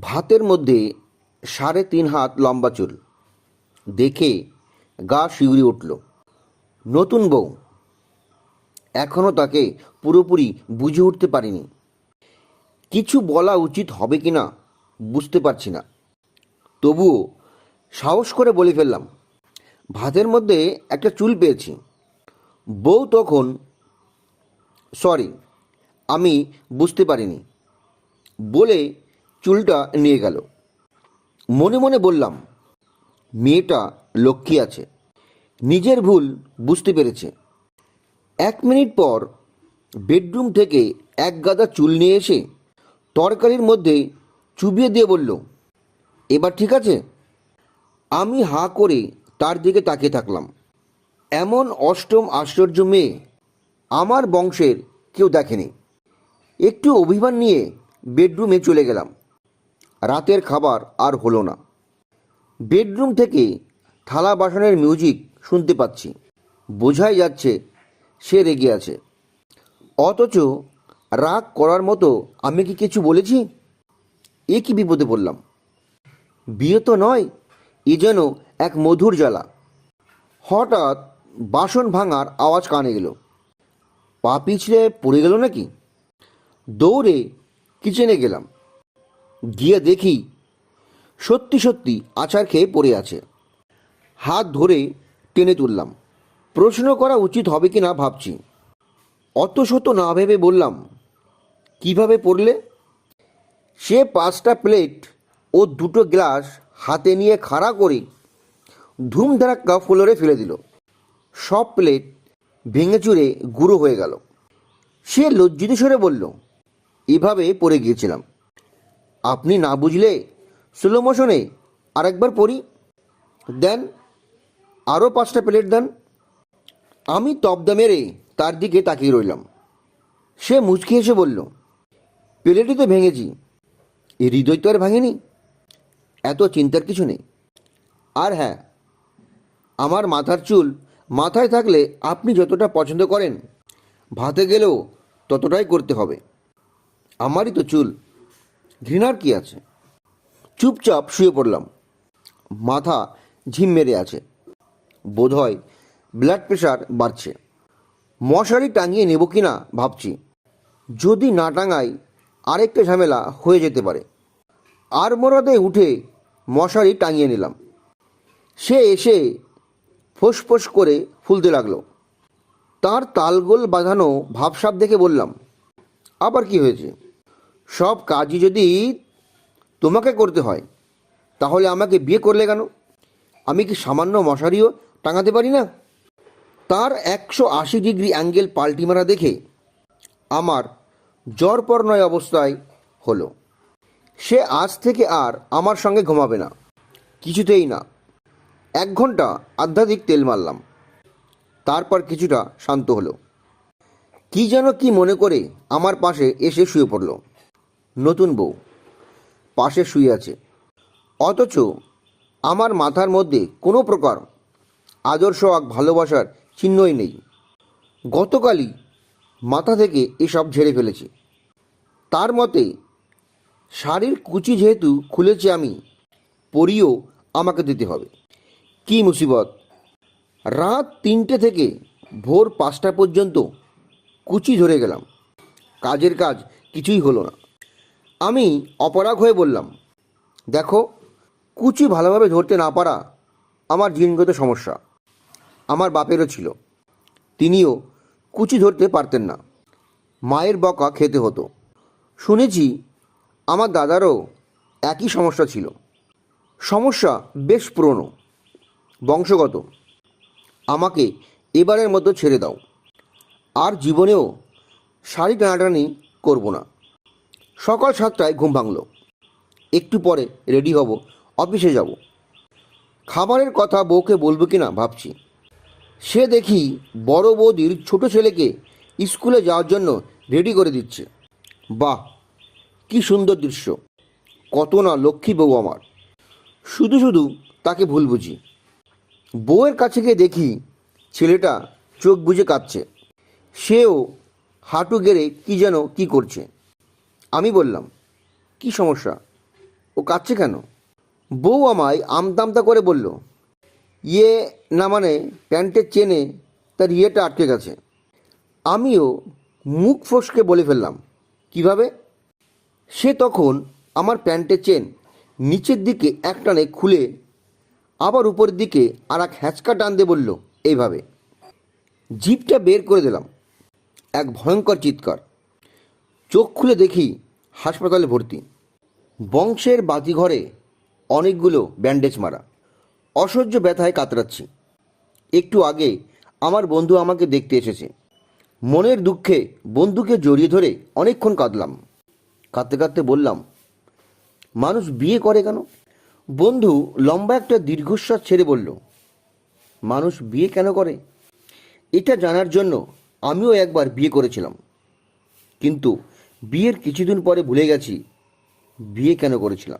ভাতের মধ্যে সাড়ে তিন হাত লম্বা চুল। দেখে গা শিউরে উঠল। নতুন বউ। এখনও তাকে পুরোপুরি বুঝে উঠতে পারিনি। কিছু বলা উচিত হবে কি না বুঝতে পারছি না। তবুও সাহস করে বলে ফেললাম, ভাতের মধ্যে একটা চুল পেয়েছি। বউ তখন, সরি, আমি বুঝতে পারিনি। বলে চুলটা নিয়ে গেল। মনে মনে বললাম, মেয়েটা লক্ষ্মী আছে। নিজের ভুল বুঝতে পেরেছে। এক মিনিট পর বেডরুম থেকে এক গাদা চুল নিয়ে এসে তরকারির মধ্যে চুবিয়ে দিয়ে বলল, এবার ঠিক আছে? আমি হাঁ করে তার দিকে তাকিয়ে থাকলাম। এমন অষ্টম আশ্চর্য মেয়ে আমার বংশের কেউ দেখেনি। একটু অভিমান নিয়ে বেডরুমে চলে গেলাম। রাতের খাবার আর হলো না। বেডরুম থেকে থালা বাসনের মিউজিক শুনতে পাচ্ছি। বোঝাই যাচ্ছে সে রেগে আছে। অথচ রাগ করার মতো আমি কি কিছু বলেছি? এ কি বিপদে পড়লাম? বিয়ে তো নয়, এ যেন এক মধুর জ্বালা। হঠাৎ বাসন ভাঙার আওয়াজ কানে গেল পা পিছলে পড়ে গেল নাকি? দৌড়ে কিচেনে গেলাম। গিয়ে দেখি সত্যি সত্যি আচার খেয়ে পড়ে আছে। হাত ধরে টেনে তুললাম। প্রশ্ন করা উচিত হবে কি না ভাবছি। অত শত না ভেবে বললাম, কীভাবে পড়লে? সে পাঁচটা প্লেট ও দুটো গ্লাস হাতে নিয়ে খাড়া করে ধুমধারাক্কা ফ্লোরে ফেলে দিল। সব প্লেট ভেঙে চুরে গুঁড়ো হয়ে গেল। সে লজ্জিত সরে বলল, এভাবে পড়ে গিয়েছিলাম। আপনি না বুঝলে স্লো মোশনে আরেকবার পড়ি। দেন আরও পাঁচটা প্লেট দেন। আমি তবদা মেরে তার দিকে তাকিয়ে রইলাম। সে মুচকি এসে বলল, প্লেটই তো ভেঙেছি। হৃদয় তো আর ভাঙেনি। এত চিন্তার কিছু নেই। আর হ্যাঁ আমার মাথার চুল মাথায় থাকলে আপনি যতটা পছন্দ করেন, ভাতে গেলেও ততটাই করতে হবে। আমারই তো চুল ঘৃণার কি আছে? চুপচাপ শুয়ে পড়লাম। মাথা ঝিম মেরে আছে। বোধহয় ব্লাড প্রেশার বাড়ছে। মশারি টাঙিয়ে নেব কি না ভাবছি। যদি না টাঙাই, আরেকটা ঝামেলা হয়ে যেতে পারে। আর মোরাদে উঠে মশারি টাঙিয়ে নিলাম। সে এসে ফোঁস করে ফুলতে লাগল। তার তালগোল বাঁধানো ভাবসাব দেখে বললাম, আবার কি হয়েছে? সব কাজই যদি তোমাকে করতে হয়, তাহলে আমাকে বিয়ে করলে কেন? আমি কি সামান্য মশারিও টাঙাতে পারি না? তার একশো আশি ডিগ্রি অ্যাঙ্গেল পাল্টি মারা দেখে আমার জ্বরপর্ণয় অবস্থায় হলো। সে আজ থেকে আর আমার সঙ্গে ঘুমাবে না, কিছুতেই না। এক ঘণ্টা আধ্যাত্মিক তেল মারলাম, তারপর কিছুটা শান্ত হলো। কি যেন কি মনে করে আমার পাশে এসে শুয়ে পড়ল। নতুন বউ। পাশে শুয়ে আছে। অথচ আমার মাথার মধ্যে কোনো প্রকার আদর্শ এক ভালোবাসার চিহ্নই নেই। গতকালই মাথা থেকে এসব ঝেড়ে ফেলেছি। তার মতে, শাড়ির কুচি যেহেতু খুলেছি আমি, পরিও আমাকে দিতে হবে। কি মুসিবত? রাত তিনটে থেকে ভোর পাঁচটা পর্যন্ত কুচি ধরে গেলাম। কাজের কাজ কিছুই হলো না। আমি অপরাগ হয়ে বললাম, দেখো, কুচি ভালোভাবে ধরতে না পারা আমার জিনগত সমস্যা। আমার বাপেরও ছিল। তিনিও কুচি ধরতে পারতেন না। মায়ের বকা খেতে হতো। শুনেছি আমার দাদারও একই সমস্যা ছিল। সমস্যা বেশ পুরনো, বংশগত। আমাকে এবারের মতো ছেড়ে দাও। আর জীবনেও শাড়ি টানাটানি করব না। সকাল সাতটায় ঘুম ভাঙলো। একটু পরে রেডি হব, অফিসে যাব। খাবারের কথা বউকে বলব কি না ভাবছি। সে দেখি বড় বৌদির ছোট ছেলেকে স্কুলে যাওয়ার জন্য রেডি করে দিচ্ছে। বাহ, কি সুন্দর দৃশ্য। কত না লক্ষ্মী বউ আমার। শুধু শুধু তাকে ভুল বুঝি। বউয়ের কাছে গিয়ে দেখি ছেলেটা চোখ বুজে কাঁদছে। সেও হাঁটু গেড়ে কি যেন কি করছে। আমি বললাম, কি সমস্যা? ও কাচ্ছে কেন? বউ আমায় আমতামতা করে বলল ইয়ে না মানে প্যান্টের চেনে তার ইয়েটা আটকে গেছে। আমিও মুখ ফসকে বলে ফেললাম, কীভাবে? সে তখন আমার প্যান্টের চেন নিচের দিকে এক টানে খুলে আবার উপরের দিকে আর এক হ্যাঁচকা টান দিয়ে বলল, এইভাবে। জিপটা বের করে দিলাম, এক ভয়ঙ্কর চিৎকার। চোখ খুলে দেখি হাসপাতালে ভর্তি। বংশের বাতিঘরে অনেকগুলো ব্যান্ডেজ মারা। অসহ্য ব্যথায় কাতরাচ্ছি। একটু আগে আমার বন্ধু আমাকে দেখতে এসেছে। মনের দুঃখে বন্ধুকে জড়িয়ে ধরে অনেকক্ষণ কাঁদলাম। কাঁদতে কাঁদতে বললাম, মানুষ বিয়ে করে কেন? বন্ধু লম্বা একটা দীর্ঘশ্বাস ছেড়ে বলল, মানুষ বিয়ে কেন করে? এটা জানার জন্য আমিও একবার বিয়ে করেছিলাম। কিন্তু বিয়ের কিছুদিন পরে ভুলে গেছি। বিয়ে কেন করেছিলাম?